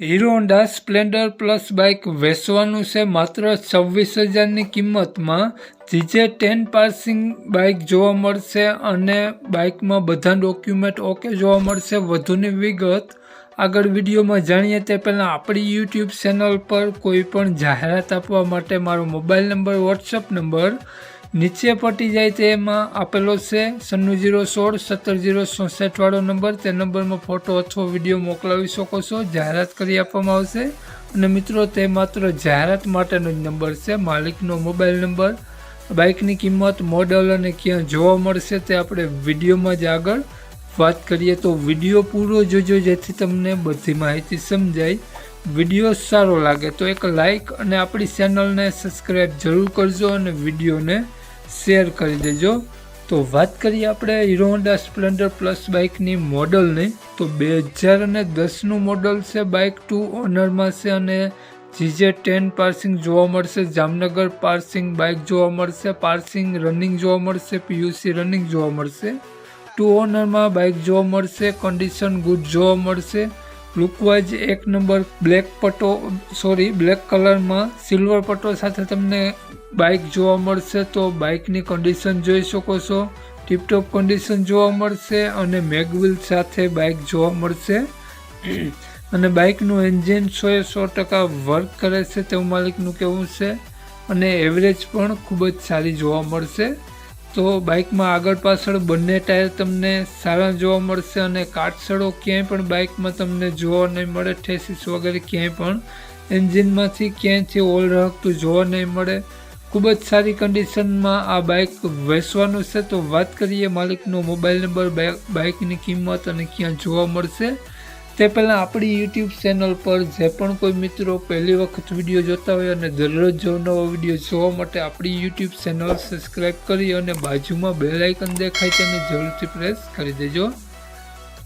Hero Honda Splendor plus bike વેચવાનું છે માત્ર છવ્વીસ હજારની કિંમતમાં. જીજે ટેન પાસિંગ બાઇક જોવા મળશે અને બાઇકમાં બધા ડોક્યુમેન્ટ ઓકે જોવા મળશે વધુની વિગત. આગળ વિડીયોમાં જાણીએ તે પહેલાં આપણી યુટ્યુબ ચેનલ પર કોઈ પણ જાહેરાત આપવા માટે મારો મોબાઈલ નંબર વોટ્સઅપ નંબર નીચે પટી જાય તેમાં આપેલો છે. સન્નું જીરો સોળ, સત્તર જીરો ચોસઠ વાળો નંબર. તે નંબરમાં ફોટો અથવા વીડિયો મોકલાવી શકો છો. જાહેરાત કરી આપવામાં આવશે. અને મિત્રો, તે માત્ર જાહેરાત માટેનો જ નંબર છે. માલિકનો મોબાઈલ નંબર, બાઇકની કિંમત, મોડલ અને ક્યાં જોવા મળશે તે આપણે વિડીયોમાં જ આગળ વાત કરીએ. તો વીડિયો પૂરો જોજો, જેથી તમને બધી માહિતી સમજાય. વીડિયો સારો લાગે તો એક લાઈક અને આપણી ચેનલને સબસ્ક્રાઈબ જરૂર કરજો અને વિડીયોને શેર કરી દેજો. તો વાત કરીએ આપણે હીરો હોન્ડા સ્પ્લેન્ડર પ્લસ બાઇકની મોડલની તો બે હજાર અને દસનું મોડલ છે બાઇક ટુ ઓનરમાં છે અને જીજે ટેન પાર્સિંગ જોવા મળશે, જામનગર પાર્સિંગ બાઇક જોવા મળશે પાર્સિંગ રનિંગ જોવા મળશે પીયુસી રનિંગ જોવા મળશે. ટુ ઓનરમાં બાઇક જોવા મળશે કન્ડિશન ગુડ જોવા મળશે. લુકવાઇઝ એક નંબર બ્લેક પટ્ટો સોરી બ્લેક કલરમાં સિલ્વર પટ્ટો સાથે તમને બાઇક જોવા મળશે તો બાઇકની કન્ડિશન જોઈ શકો છો. ટીપટોપ કન્ડિશન જોવા મળશે અને મેગવિલ સાથે બાઇક જોવા મળશે. અને બાઇકનું એન્જિન સો એ સો ટકા વર્ક કરે છે તેવું માલિકનું કહેવું છે. અને એવરેજ પણ ખૂબ જ સારી જોવા મળશે. તો બાઇકમાં આગળ પાછળ બંને ટાયર તમને સારા જોવા મળશે અને કાટસડો ક્યાંય પણ બાઇકમાં તમને જોવા નહીં મળે, ઠેસીસ વગેરે ક્યાંય પણ. એન્જિનમાંથી ક્યાંયથી ઓલ રહકતું જોવા નહીં મળે. ખૂબ જ સારી કન્ડિશનમાં આ બાઇક વેચવાનું છે. તો વાત કરીએ માલિકનો મોબાઈલ નંબર બાઇકની કિંમત અને ક્યાં જોવા મળશે. તે પહેલાં આપણી યુટ્યુબ ચેનલ પર જે પણ કોઈ મિત્રો પહેલી વખત વીડિયો જોતા હોય અને દરરોજ જો નવો વીડિયો જોવા માટે આપણી યુટ્યુબ ચેનલ સબસ્ક્રાઈબ કરી અને બાજુમાં બેલ આઇકન દેખાય તેને જરૂરથી પ્રેસ કરી દેજો.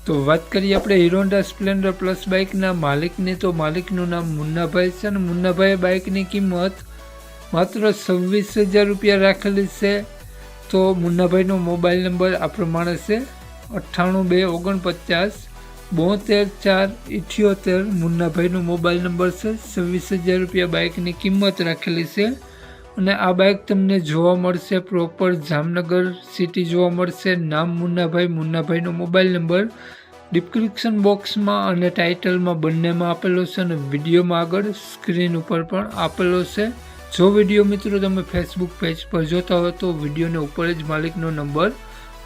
તો વાત કરીએ આપણે હીરોન્ડા સ્પ્લેન્ડર પ્લસ બાઇકના માલિકની. તો માલિકનું નામ મુન્નાભાઈ છે અને મુન્નાભાઈ બાઇકની કિંમત માત્ર છવ્વીસ હજાર રૂપિયા રાખેલી છે, તો મુન્નાભાઈનો મોબાઈલ નંબર આ પ્રમાણે છે, અઠ્ઠાણું બે ઓગણપચાસ, બોતેર ચાર, ઇઠ્યોતેર, મુન્નાભાઈનો મોબાઈલ નંબર છે, છવ્વીસ હજાર રૂપિયા બાઇકની કિંમત રાખેલી છે, અને આ બાઇક તમને જોવા મળશે પ્રોપર જામનગર સિટી જોવા મળશે, નામ મુન્નાભાઈ, મુન્નાભાઈનો મોબાઈલ નંબર, ડિસ્ક્રિપ્શન બોક્સમાં અને ટાઇટલમાં બંનેમાં આપેલો છે, અને વિડીયોમાં આગળ સ્ક્રીન ઉપર પણ આપેલો છે. જો વીડિયો મિત્રો તમે ફેસબુક પેજ પર જોતા હો તો વિડીયોને ઉપર જ માલિકનો નંબર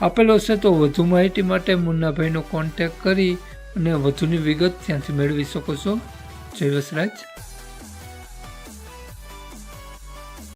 આપેલો છે, તો વધુ માહિતી માટે મુન્નાભાઈનો કોન્ટેક કરી અને વધુની વિગત ત્યાંથી મેળવી શકો છો. જય વસરાજ.